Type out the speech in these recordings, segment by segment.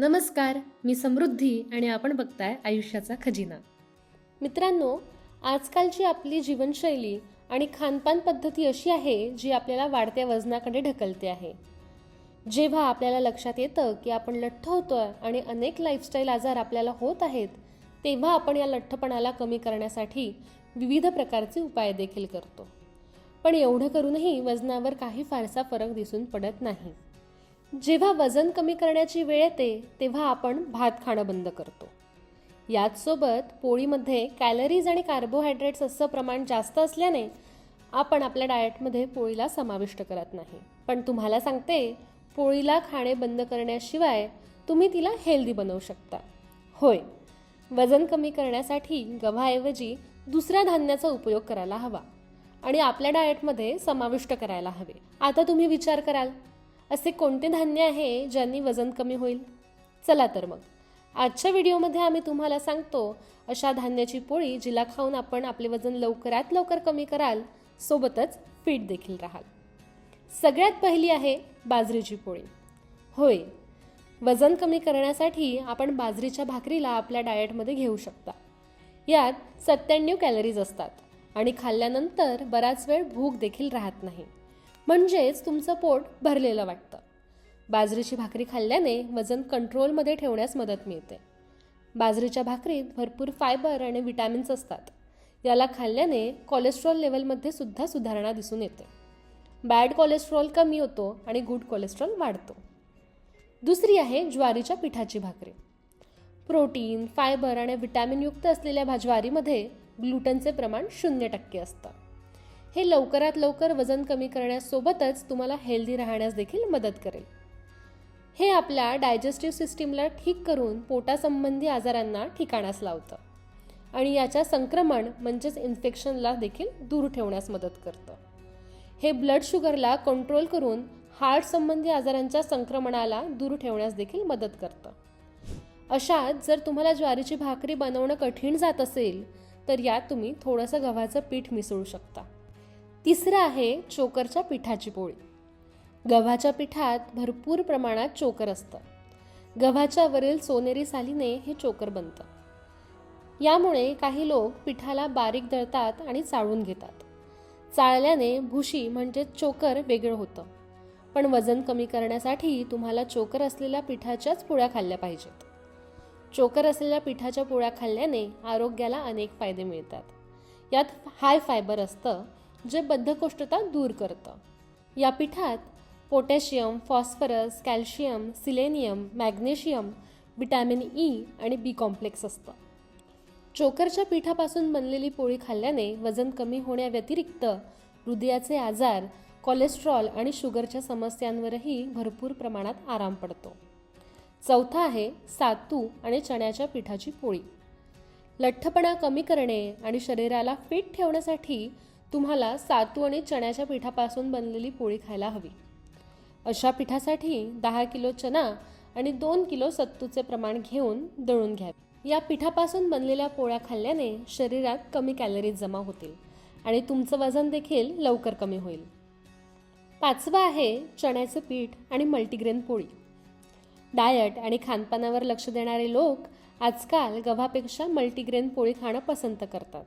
नमस्कार मी समृद्धी आणि आपण बघताय आयुष्याचा खजिना. मित्रांनो आजकालची आपली जीवनशैली आणि खानपान पद्धती अशी आहे जी आपल्याला वाढत्या वजनाकडे ढकलते आहे. जेव्हा आपल्याला लक्षात येतं की आपण लठ्ठ होतोय आणि अनेक लाईफस्टाईल आजार आपल्याला होत आहेत तेव्हा आपण या लठ्ठपणाला कमी करण्यासाठी विविध प्रकारचे उपाय देखील करतो. पण एवढं करूनही वजनावर काही फारसा फरक दिसून पडत नाही. जेव्हा वजन कमी करण्याची वेळ येते तेव्हा आपण भात खाणं बंद करतो. याचसोबत पोळीमध्ये कॅलरीज आणि कार्बोहायड्रेट्स असं प्रमाण जास्त असल्याने आपण आपल्या डाएटमध्ये पोळीला समाविष्ट करत नाही. पण तुम्हाला सांगते पोळीला खाणे बंद करण्याशिवाय तुम्ही तिला हेल्दी बनवू शकता. होय वजन कमी करण्यासाठी गव्हाऐवजी दुसऱ्या धान्याचा उपयोग करायला हवा आणि आपल्या डाएटमध्ये समाविष्ट करायला हवे. आता तुम्ही विचार कराल असे कोणते धान्य आहे ज्यांनी वजन कमी होईल? चला तर मग. आजच्या व्हिडिओमध्ये आम्ही तुम्हाला सांगतो अशा धान्याची पोळी जिला खाऊन आपण आपले वजन लवकरात लवकर कमी कराल सोबतच फिट देखील राहाल. सगळ्यात पहिली आहे बाजरीची पोळी. होय वजन कमी करण्यासाठी आपण बाजरीच्या भाकरीला आपल्या डाएटमध्ये घेऊ शकता. यात सत्त्याण्णव कॅलरीज असतात आणि खाल्ल्यानंतर बराच वेळ भूक देखील राहत नाही. म्हणजेच तुमचं पोट भरलेलं वाटतं. बाजरीची भाकरी खाल्ल्याने वजन कंट्रोलमध्ये ठेवण्यास मदत मिळते. बाजरीच्या भाकरीत भरपूर फायबर आणि विटॅमिन्स असतात. याला खाल्ल्याने कोलेस्ट्रॉल लेवलमध्ये सुद्धा सुधारणा दिसून येते. बॅड कोलेस्ट्रॉल कमी होतो आणि गुड कोलेस्ट्रॉल वाढतो. दुसरी आहे ज्वारीच्या पिठाची भाकरी. प्रोटीन फायबर आणि विटॅमिनयुक्त असलेल्या भा ज्वारीमध्ये ग्लुटनचे प्रमाण शून्य टक्के असतं. हे लवकरात लवकर वजन कमी करण्यासोबतच तुम्हाला हेल्दी राहण्यास देखील मदत करेल. हे आपल्या डायजेस्टिव्ह सिस्टीमला ठीक करून पोटासंबंधी आजारांना ठिकाणास लावतं. आणि याच्या संक्रमण म्हणजेच इन्फेक्शनला देखील दूर ठेवण्यास मदत करतं. हे ब्लड शुगरला कंट्रोल करून हार्ट संबंधी आजारांच्या संक्रमणाला दूर ठेवण्यास देखील मदत करतं. अशात जर तुम्हाला ज्वारीची भाकरी बनवणं कठीण जात असेल तर यात तुम्ही थोडंसं गव्हाचं पीठ मिसळू शकता. तिसरं आहे चोकरच्या पिठाची पोळी. गव्हाच्या पिठात भरपूर प्रमाणात चोकर असतं. गव्हाच्या वरील सोनेरी सालीने हे चोकर बनतं. यामुळे काही लोक पिठाला बारीक दळतात आणि चाळून घेतात. चाळल्याने भुशी म्हणजे चोकर वेगळं होतं. पण वजन कमी करण्यासाठी तुम्हाला चोकर असलेल्या पिठाच्याच पोळ्या खाल्ल्या पाहिजेत. चोकर असलेल्या पिठाच्या पोळ्या खाल्ल्याने आरोग्याला अनेक फायदे मिळतात. यात हाय फायबर असतं जे बद्धकोष्ठता दूर करतं. या पिठात potassium phosphorus calcium selenium magnesium vitamin E आणि बी कॉम्प्लेक्स असतं. चोकरच्या पिठापासून बनलेली पोळी खाल्ल्याने वजन कमी होण्याव्यतिरिक्त हृदयाचे आजार कोलेस्ट्रॉल आणि शुगरच्या समस्यांवरही भरपूर प्रमाणात आराम पडतो. चौथा आहे सातू आणि चण्याच्या पिठाची पोळी. लठ्ठपणा कमी करणे आणि शरीराला फिट ठेवण्यासाठी तुम्हाला सातू आणि चण्याच्या पिठापासून बनलेली पोळी खायला हवी. अशा पिठासाठी दहा किलो चना आणि दोन किलो सत्तूचे प्रमाण घेऊन दळून घ्यावे या पिठापासून बनलेल्या पोळ्या खाल्ल्याने शरीरात कमी कॅलरीज जमा होतील आणि तुमचं वजन देखील लवकर कमी होईल. पाचवं आहे चण्याचं पीठ आणि मल्टीग्रेन पोळी. डायट आणि खानपानावर लक्ष देणारे लोक आजकाल गव्हापेक्षा मल्टीग्रेन पोळी खाणं पसंत करतात.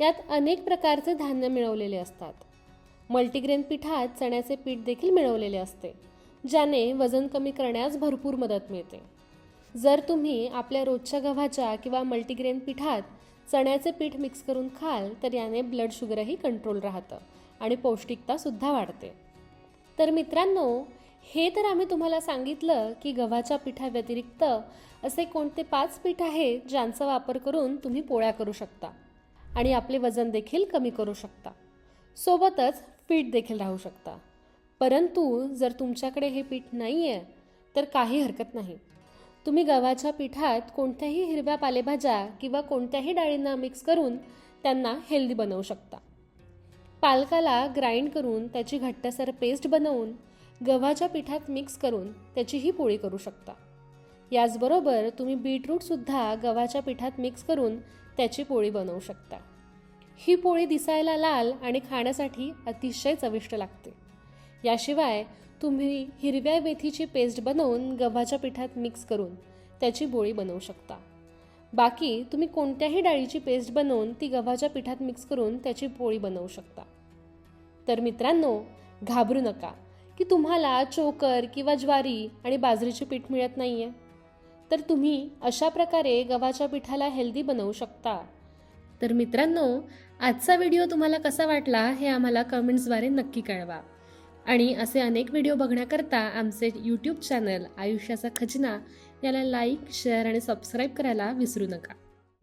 यात अनेक प्रकारचे धान्य मिळवलेले असतात. मल्टीग्रेन पिठात चण्याचे पीठ देखील मिळवलेले असते ज्याने वजन कमी करण्यास भरपूर मदत मिळते. जर तुम्ही आपल्या रोजच्या गव्हाच्या किंवा मल्टीग्रेन पिठात चण्याचे पीठ मिक्स करून खाल तर याने ब्लड शुगरही कंट्रोल राहतं आणि पौष्टिकतासुद्धा वाढते. तर मित्रांनो हे तर आम्ही तुम्हाला सांगितलं की गव्हाच्या पिठाव्यतिरिक्त असे कोणते पाच पीठ आहेत ज्यांचा वापर करून तुम्ही पोळ्या करू शकता. आणि आपले वजन देखील कमी करू शकता. सोबतच पीठ देखील राहू शकता. परंतु जर तुमच्याकडे हे पीठ नाही आहे तर काही हरकत नाही. तुम्ही गव्हाच्या पिठात कोणत्याही हिरव्या पालेभाज्या किंवा कोणत्याही डाळींना मिक्स करून त्यांना हेल्दी बनवू शकता. पालकाला ग्राइंड करून त्याची घट्टसर पेस्ट बनवून गव्हाच्या पिठात मिक्स करून त्याची ही पोळी करू शकता. याचबरोबर तुम्ही बीटरूटसुद्धा गव्हाच्या पिठात मिक्स करून त्याची पोळी बनवू शकता. ही पोळी दिसायला लाल आणि खाण्यासाठी अतिशय चविष्ट लागते. याशिवाय तुम्ही हिरव्या मेथीची पेस्ट बनवून गव्हाच्या पिठात मिक्स करून त्याची पोळी बनवू शकता. बाकी तुम्ही कोणत्याही डाळीची पेस्ट बनवून ती गव्हाच्या पिठात मिक्स करून त्याची पोळी बनवू शकता. तर मित्रांनो घाबरू नका की तुम्हाला चोकर किंवा ज्वारी आणि बाजरीचे पीठ मिळत नाही आहे तर तुम्ही अशा प्रकारे गव्हाच्या पिठाला हेल्दी बनवू शकता. तर मित्रांनो आजचा व्हिडिओ तुम्हाला कसा वाटला हे आम्हाला कमेंट्सद्वारे नक्की कळवा. आणि असे अनेक व्हिडिओ बघण्याकरता आमचे यूट्यूब चॅनल आयुष्याचा खजिना याला लाईक शेअर आणि सबस्क्राईब करायला विसरू नका.